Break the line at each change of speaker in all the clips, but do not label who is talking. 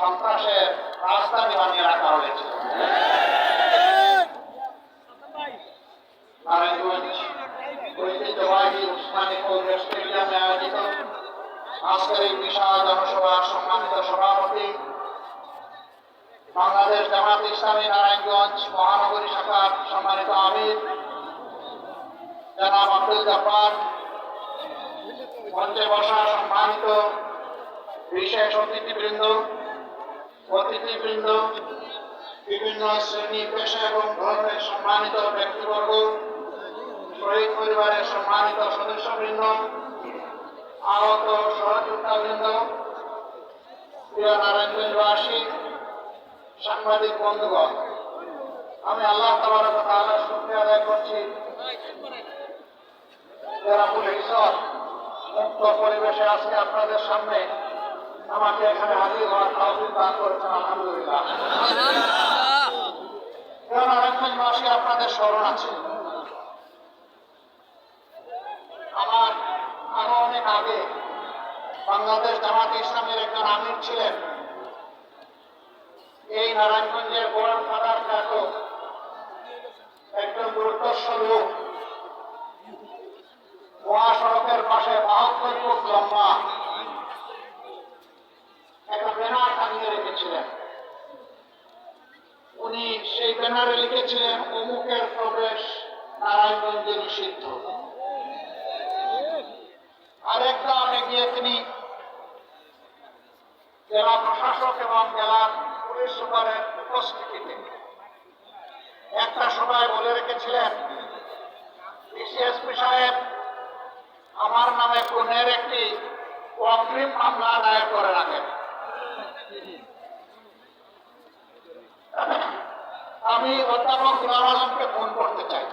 সন্ত্রাসের রাজধানী বানিয়ে রাখা হয়েছে। ঐতিহ্যবাহী উসমানী বিশাল জনসভার সম্মানিত সভাপতি বাংলাদেশ জামাত ইসলামী নারায়ণগঞ্জ মহানগরী শাখার সম্মানিত আমির জনাব আব্দুল জাফার মঞ্চে বসা সম্মানিত বিশেষ অতিথিবৃন্দ অতিথিবৃন্দ, বিভিন্ন শ্রেণি পেশা এবং ধর্মের সম্মানিত ব্যক্তিবর্গ, শহীদ পরিবারের সম্মানিত সদস্যবৃন্দ, আহত সহযোগিতাবৃন্দ প্রিয় নারায়ণগঞ্জবাসী, সাংবাদিক বন্ধুগণ, আমি আল্লাহ তাবারক তাআলার শুকরিয়া আদায় করছি। জনাবুল ইসর মুক্ত পরিবেশে আজকে আপনাদের সামনে আমাকে এখানে হাজির হওয়ার তৌফিক দান করেছেন, আলহামদুলিল্লাহ। নারায়ণগঞ্জবাসী আপনাদের স্মরণ আছে। আমার আরও অনেক আগে বাংলাদেশ জামাত ইসলামের একজন আমির ছিলেন। এই নারায়ণগঞ্জের গোয়াল ফাদার খ্যাত একজন দুর্দর্শ লোক মহাসড়কের পাশে বাহাত্তর ফুট লম্বা একটা ব্যানার টাঙিয়ে রেখেছিলেন উনি সেই ব্যানারে লিখেছিলেন অমুকের প্রবেশ নারায়ণগঞ্জে নিষিদ্ধ আরেক গ্রামে গিয়ে তিনি জেলা প্রশাসক এবং জেলার পুলিশ সুপারের উপস্থিতিতে। একটা সভায় বলে রেখেছিলেন ডিসিএসপি সাহেব, আমার নামে খুনের একটি অগ্রিম মামলা দায়ের করে রাখেন। আমি অধ্যাপক গুলাম আলমকে ফোন করতে চাই।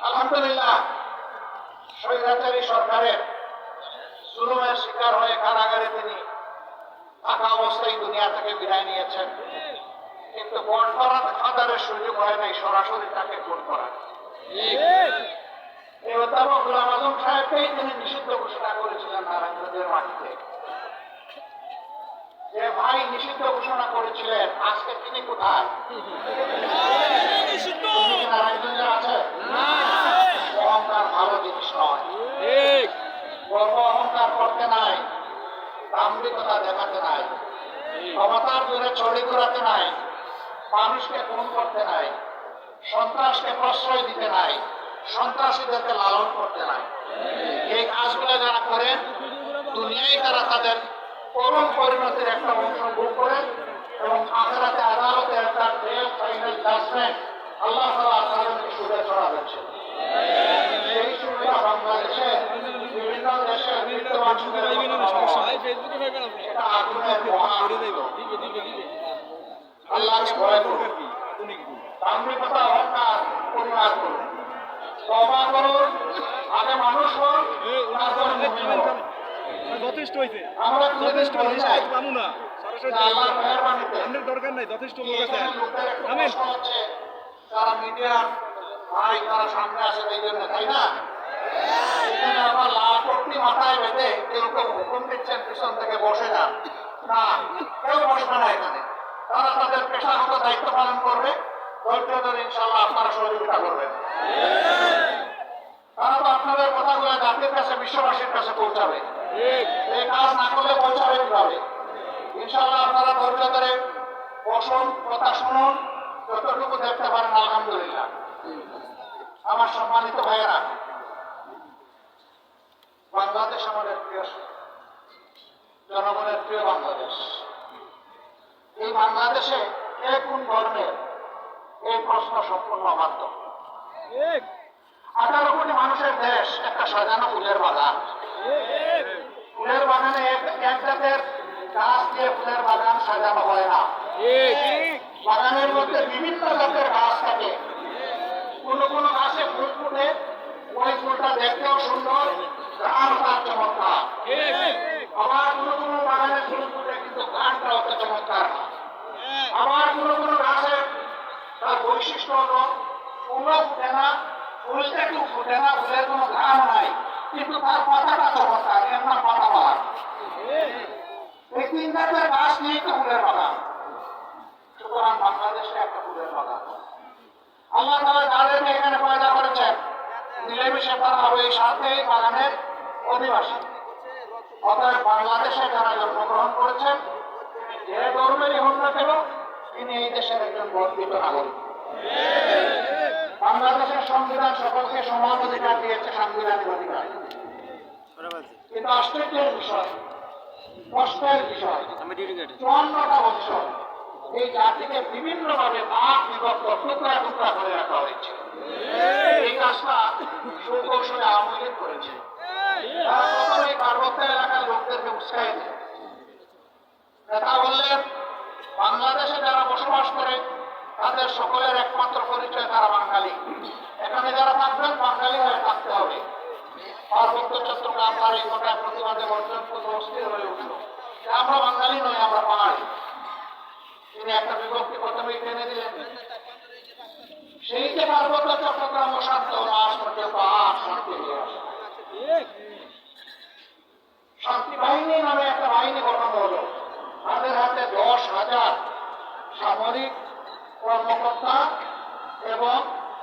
আলহামদুলিল্লাহ, স্বৈরাচারী সরকারের জুলুমের শিকার হয়ে কারাগারে তিনি থাকা অবস্থায় দুনিয়া থেকে বিদায় নিয়েছেন। কিন্তু বন করার আদারের সুযোগ হয় নাই সরাসরি তাকে ফোন করার সাহেবকেই তিনি নিষিদ্ধ ঘোষণা করেছিলেন নারায়ণগঞ্জের মাটিতে। যে ভাই নিষিদ্ধ ঘোষণা করেছিলেন আজকে তিনি কোথায়? নারায়ণগঞ্জে আছে দাম্ভিকতা দেখাতে নাই, ক্ষমতার দূরে ছড়ি ঘোরাতে নাই, মানুষকে খুন করতে নাই, সন্ত্রাসকে প্রশ্রয় দিতে নাই, সন্ত্রাসীদেরকে লালন করতে নাই। এই কাজগুলো যারা করেন, দুনিয়ায় তারা তাদের করুণ পরিণতির একটা অংশ ভোগ করেন এবং আখেরাতে আদালতে একটা ফাইনাল জাজমেন্ট আল্লাহ তালা তাদেরকে সুদে ছড়াবেন এই সুবিধা বাংলাদেশে বিভিন্ন দেশে বিদ্যমান সুবিধা এটা আগুনের মহা আল্লাহকে ভয় করুন দাম্ভিকতা অহংকার পরিবার করুন তবা করুন আগে মানুষ হন তারপরে মুমিন হন।
যথেষ্ট হয়েছে
আমরা
যথেষ্ট হয়েছে
নাই
না। সরাসরি আপনার দরকার নাই যথেষ্ট লোক আছে আমিন।
যারা মিডিয়ার ভাই তারা সামনে আসে এই জন্য তাই না? এখানে আবার লাল মাথায় বেঁধে কেউ কেউ হুকুম দিচ্ছেন পিছন থেকে বসে যান না কেউ বসবে না এখানে। তারা তাদের পেশাগত দায়িত্ব পালন করবে। ধৈর্য ধরে ইনশাল্লাহ আপনারা সহযোগিতা করবেন। তারা তো আপনাদের কথাগুলো জাতির কাছে বিশ্ববাসীর কাছে পৌঁছাবে। এই কাজ না করলে পৌঁছাবে কীভাবে ইনশাল্লাহ আপনারা ধৈর্য ধরে বসুন কথা শুনুন যতটুকু দেখতে পারেন আলহামদুলিল্লাহ। আমার সম্মানিত ভাইয়েরা বাংলাদেশ আমাদের প্রিয় জনগণের প্রিয় বাংলাদেশ। এই বাংলাদেশে কে কোন ধর্মের এই প্রশ্ন সম্পূর্ণ অবাধ্য? আঠারো কোটি মানুষের দেশ একটা সাজানো ফুলের বাগান। এক জাতের গাছ দিয়ে ফুলের বাগান সাজানো হয় না। বাগানের মধ্যে বিভিন্ন জাতের গাছ থাকে। কোনো কোনো গাছে ফুল ফুটে ওই ফুলটা দেখতেও সুন্দর গান তার চমৎকার। আবার কোনো কোনো বাগানে ফুল ফুটে কিন্তু গানটা অত চমৎকার না। আবার কোনো কোনো গাছে তার বৈশিষ্ট্য হলো ফুলও ফুটে না ফুলটা একটু ফুটে না ফুলের কোনো ঘাম নাই। কিন্তু তার পাতাটা চমৎকার এর নাম পাতা বাগান এই তিন জাতের গাছ নিয়ে তো ফুলের বাগান। সুতরাং বাংলাদেশে একটা ফুলের বাগান। আল্লাহ তালা যাদেরকে এখানে পয়দা করেছেন মিলেমিশে তারা হবে এই সাথে বাগানের অধিবাসী। অতএব বাংলাদেশে যারা জন্মগ্রহণ করেছেন, তিনি যে ধর্মেরই হন না কেন, তিনি এই দেশের একজন গর্বিত নাগরিক। বাংলাদেশের সংবিধান সকলকে সমান অধিকার দিয়েছে সাংবিধানিক অধিকার। কিন্তু আশ্চর্যের বিষয় কষ্টের বিষয়। চুয়ান্নটা বছর এই জাতিকে বিভিন্ন ভাবে ভাগ বিভক্ত টুকরা টুকরা করে রাখা হয়েছে। এই কাজটা সুকৌশলে আওয়ামী লীগ করেছে। তারা প্রথমে পার্বত্য এলাকার লোকদেরকে উৎসাহিত। নেতা বললেন বাংলাদেশে যারা বসবাস করে তাদের সকলের একমাত্র পরিচয় তারা বাঙালি। এখানে যারা থাকবেন, বাঙালি হয়ে থাকতে হবে। পার্বত্য চট্টগ্রাম তার এই গোটা প্রতিবাদে করতে অস্থির হয়ে উঠল। আমরা বাঙালি নই আমরা পাহাড়ি তিনি একটা বিভক্তি প্রথমেই টেনে দিলেন। সেই যে পার্বত্য চট্টগ্রাম অশান্ত পাহাড় শান্তি শান্তি বাহিনী নামে একটা বাহিনী গঠন হলো। তাদের হাতে দশ হাজার সামরিক কর্মকর্তা এবং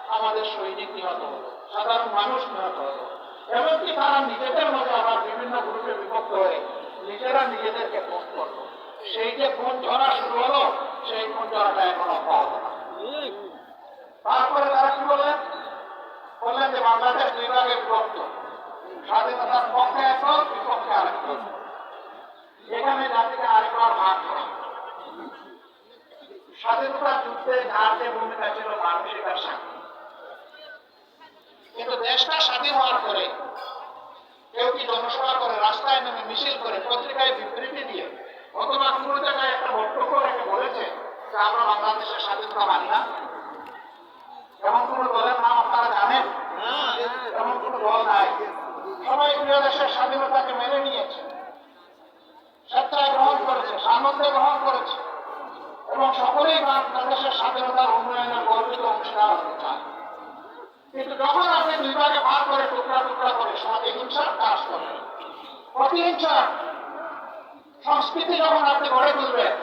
আমাদের সৈনিক নিহত হলো, সাধারণ মানুষ নিহত হলো। এমনকি তারা নিজেদের মধ্যে আবার বিভিন্ন গ্রুপে বিভক্ত হয়ে নিজেরা নিজেদেরকে খুন করল। সেই যে খুন ঝরা শুরু হলো, সেই খুন ঝরাটা এখন অব্যাহত না। তারপরে তারা কি বললেন বললেন যে বাংলাদেশ দুই ভাগে বিভক্ত। স্বাধীনতার পক্ষে এক বিপক্ষে আরেক। এখানে জাতিকে আরেকবার ভাগ করা। স্বাধীনতা যুদ্ধে যার ভূমিকা ছিল মানুষই তার সাক্ষী। কিন্তু দেশটা স্বাধীন হওয়ার পরে কেউ কি জনসভা করে, রাস্তায় নেমে মিছিল করে, পত্রিকায় বিবৃতি দিয়ে অথবা কোনো জায়গায় একটা বক্তব্য রেখে বলেছে যে আমরা বাংলাদেশের স্বাধীনতা মানি না? এমন কোন দলের নাম আপনারা জানেন এমন কোন দল নাই সবাই প্রিয় দেশের স্বাধীনতাকে মেনে নিয়েছে স্বেচ্ছায় গ্রহণ করেছে সানন্দে গ্রহণ করেছে এবং সকলেই বাংলাদেশের স্বাধীনতার উন্নয়নের গর্বিত অংশীদার হতে চায় কিন্তু যখন আপনি দুই ভাগে ভাগ করে টুকরা টুকরা করে সমাজে হিংসার কাজ করেন প্রতিহিংসা সংস্কৃতি যখন আপনি গড়ে তুলবেন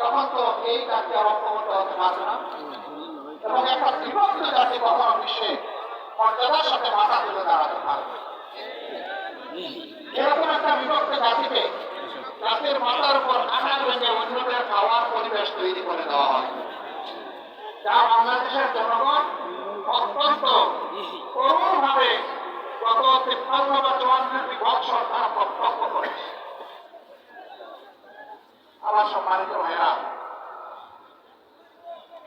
তখন তো এই জাতি আর ঐক্যবদ্ধ হতে পারবে না এবং একটা বিভক্ত জাতি কখনো বিশ্বে মর্যাদার সাথে মাথা তুলে দাঁড়াতে পারবে। এরকম একটা বিভক্ত জাতিকে জাতির মাথার উপর আঘাত ভেঙে অন্যদের খাওয়ার পরিবেশ তৈরি করে দেওয়া হয়। যা বাংলাদেশের জনগণ অত্যন্ত করুণভাবে গত তিপ্পান্ন বা চুয়ান্ন বছর তারা প্রত্যক্ষ করেছে। আমার সম্মানিত ভাইরা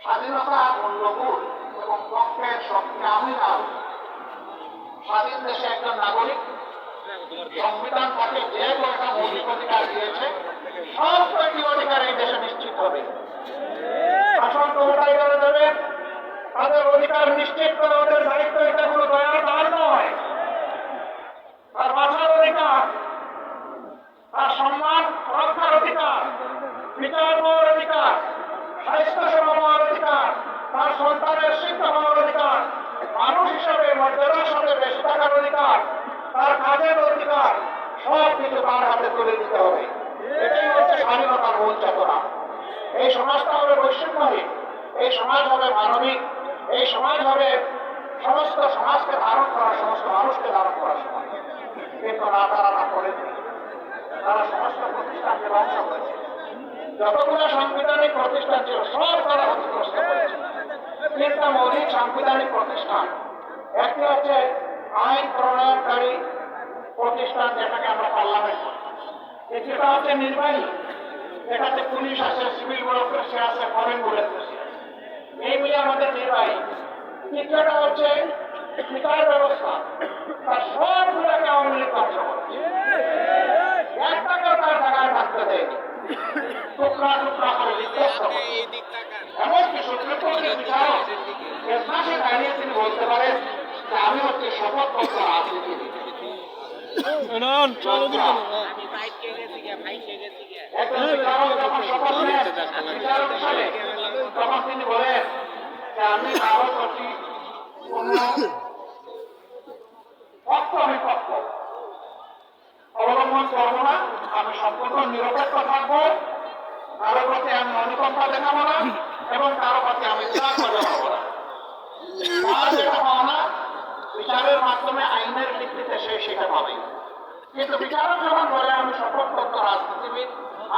স্বাধীনতা মূল্যবোধ এবং পক্ষের শক্তি আমি নাও স্বাধীন দেশে একজন নাগরিক সংবিধান তাকে যে কয়টা মৌলিক অধিকার দিয়েছে, সব কয়টি অধিকার এই দেশে নিশ্চিত হবে। শাসন ক্ষমতায় যারা দেবে। তাদের অধিকার নিশ্চিত করে ওদের দায়িত্ব এটা কোনো দয়ার দান নয়। তার বাঁচার অধিকার, তার সম্মান রক্ষার অধিকার, বিচার পাওয়ার অধিকার স্বাস্থ্য সেবা পাওয়ার অধিকার তার সন্তানের অধিকার মানুষ হিসাবে মর্যাদার সাথে বেঁচে থাকার অধিকার, তার কাজের অধিকার, সব কিছু তার হাতে তুলে দিতে হবে। এটাই হচ্ছে স্বাধীনতার মূল চেতনা। এই সমাজটা হবে বৈষম্যহীন। এই সমাজ হবে মানবিক। এই সমাজ হবে সমস্ত সমাজকে ধারণ করা, সমস্ত মানুষকে ধারণ করা সমাজ। কিন্তু না, তারা না করে তারা সমস্ত প্রতিষ্ঠানকে ধ্বংস করেছে। যতগুলো সাংবিধানিক প্রতিষ্ঠান ছিল, সব তারা ক্ষতিগ্রস্ত করেছে। তিনটা মৌলিক সাংবিধানিক প্রতিষ্ঠান। একটি হচ্ছে আইন প্রণয়নকারী প্রতিষ্ঠান যেটাকে আমরা পার্লামেন্ট বলি। দ্বিতীয়টা হচ্ছে নির্বাহী। যেটাতে পুলিশ আছে, সিভিল ব্যুরোক্রেসি আছে, ফরেন ব্যুরোক্রেসি এই মিলে আমাদের নির্বাহী। তৃতীয়টা হচ্ছে বিচার ব্যবস্থা। তার সবগুলোকে আওয়ামী লীগ ধ্বংস করেছে। একটাকেও তার জায়গায় থাকতে দেয়নি। টুকরা টুকরা করে বিধ্বস্ত এমনকি সুপ্রিম কোর্টের বিচারক এসমাসে দাঁড়িয়ে তিনি বলতে পারেন যে আমি হচ্ছে শপথ করতে তখন তিনি বলেন আমি কারও প্রতি পক্ষ বিপক্ষ অবলম্বন করব না। আমি সম্পূর্ণ নিরপেক্ষ থাকব। কারও প্রতি আমি অনুকম্পা দেখাবো না। এবং কারও প্রতি আমি তার বিচারের মাধ্যমে আইনের ভিত্তিতে সে সেটা পাবে। কিন্তু বিচারক যখন বলে, আমি শপথবদ্ধ রাজনীতিবিদ,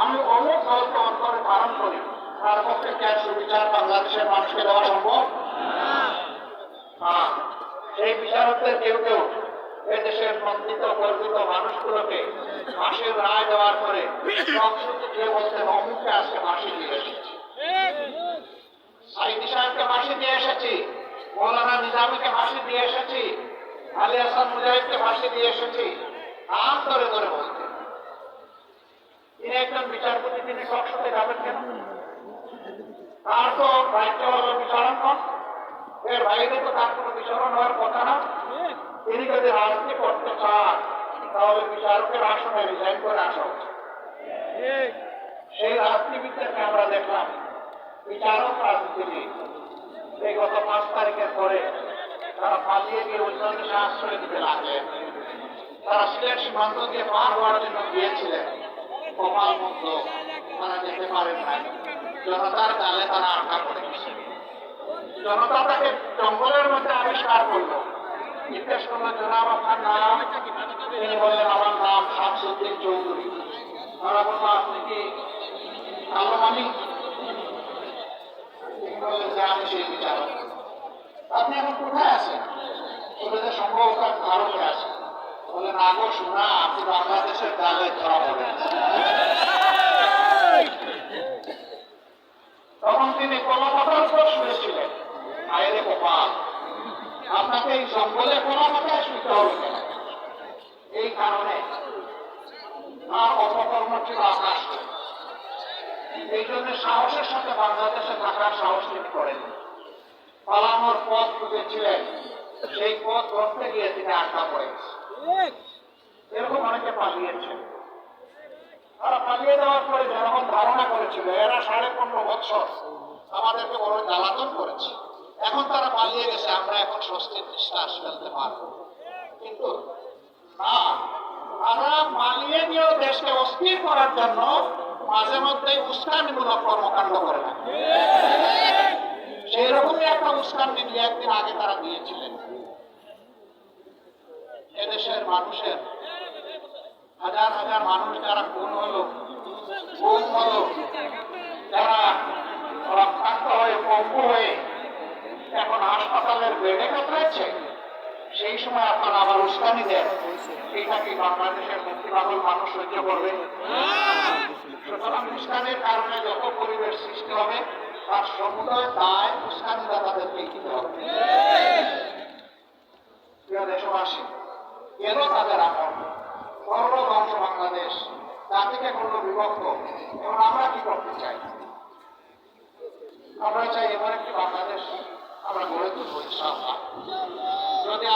আমি অমুক দলকে অন্তরে ধারণ করি, তার পক্ষে কি আর সুবিচার বাংলাদেশের মানুষকে দেওয়া সম্ভব? সেই বিচারকদের কেউ কেউ এদেশের বঞ্চিত গর্বিত মানুষগুলোকে ফাঁসির রায় দেওয়ার পরে সংসদে গিয়ে বলছেন অমুককে আজকে ফাঁসি দিয়ে এসেছি। সাইদি সাহেবকে ফাঁসি দিয়ে এসেছি। মৌলানা নিজামীকে ফাঁসি দিয়ে এসেছি। আলী হাসান মুজাহিদকে ফাঁসি দিয়ে এসেছি। নাম ধরে ধরে বলছেন তিনি একজন বিচারপতি, তিনি সংসদে যাবেন কেন? তার তো দায়িত্ব হলো বিচারণ কর এর বাইরে তো তার কোনো বিচারণ হওয়ার কথা না। তিনি যদি রাজনীতি করতে চান, তাহলে বিচারকের আসনে রিজাইন করে আসা উচিত। সেই রাজনীতিবিদদেরকে আমরা দেখলাম। বিচারক রাজনীতিবিদ। এই গত পাঁচ তারিখের পরে তারা পালিয়ে গিয়ে অন্য দেশে আশ্রয় দিতে লাগলেন। তারা সিলেট সীমান্ত দিয়ে পার হওয়ার জন্য গিয়েছিলেন। কপাল মুক্ত তারা যেতে পারেন নাই। জনতার গালে তারা আটকা পড়ে জনতা তাকে জঙ্গলের মধ্যে আবিষ্কার করল। জিজ্ঞেস করল, জনাব, আপনার নাম? তিনি বললেন, আমার নাম শামসুদ্দিন চৌধুরী। তারা বলল, আপনি কি তিনি আপনি এখন কোথায় আছেন? বলে যে ভারতে আছি। বলে না শোনা, আপনি বাংলাদেশের গালে ধরা পড়েন। তখন তিনি কোনো কথার উপর শুনেছিলেন আয়রে গোপাল, আপনাকে এই জঙ্গলে কোনো কথায় শুনতে হবে এই কারণে তার অপকর্ম ছিল আকাশ। এই জন্য সাহসের সাথে বাংলাদেশে থাকার পালানোর পথ খুঁজেছিলেন। সেই পথ ধরতে গিয়ে তিনি আটকা পড়ে গেছেন। এরকম অনেকে পালিয়েছে তারা পালিয়ে যাওয়ার পরে জনগণ ধারণা করেছিল, এরা সাড়ে পনেরো বছর আমাদেরকে বড় জ্বালাতন করেছে। এখন তারা পালিয়ে গেছে, আমরা এখন স্বস্তির নিঃশ্বাস ফেলতে পারব। কিন্তু না তারা পালিয়ে গিয়েও দেশকে অস্থির করার জন্য মাঝে মধ্যে উস্কানিমূলক কর্মকাণ্ড করে থাকে। সেই রকমই একটা উস্কানি নিয়ে একদিন আগে তারা দিয়েছিলেন। এদেশের মানুষের হাজার হাজার মানুষ যারা খুন হলো গুম হলো, যারা রক্তাক্ত হয়ে, পঙ্গু হয়ে এখন হাসপাতালের বেডে কাতরাচ্ছে সেই সময় আপনারা আবার উস্কানি দেন। এইটা কি বাংলাদেশের মুক্তিবাদক মানুষ সহ্য করবে? সুতরাং উস্কানির কারণে যত পরিবেশ সৃষ্টি হবে তার সমুদয় দায় হবে। প্রিয় দেশবাসী, কেন তাদের আমল সর্বধ্বংস বাংলাদেশ জাতিকে করল বিভক্ত। এবং আমরা কি করতে চাই? আমরা চাই এমন একটি বাংলাদেশ আমরা গড়ে তুলবো, ইনশাআল্লাহ। যদি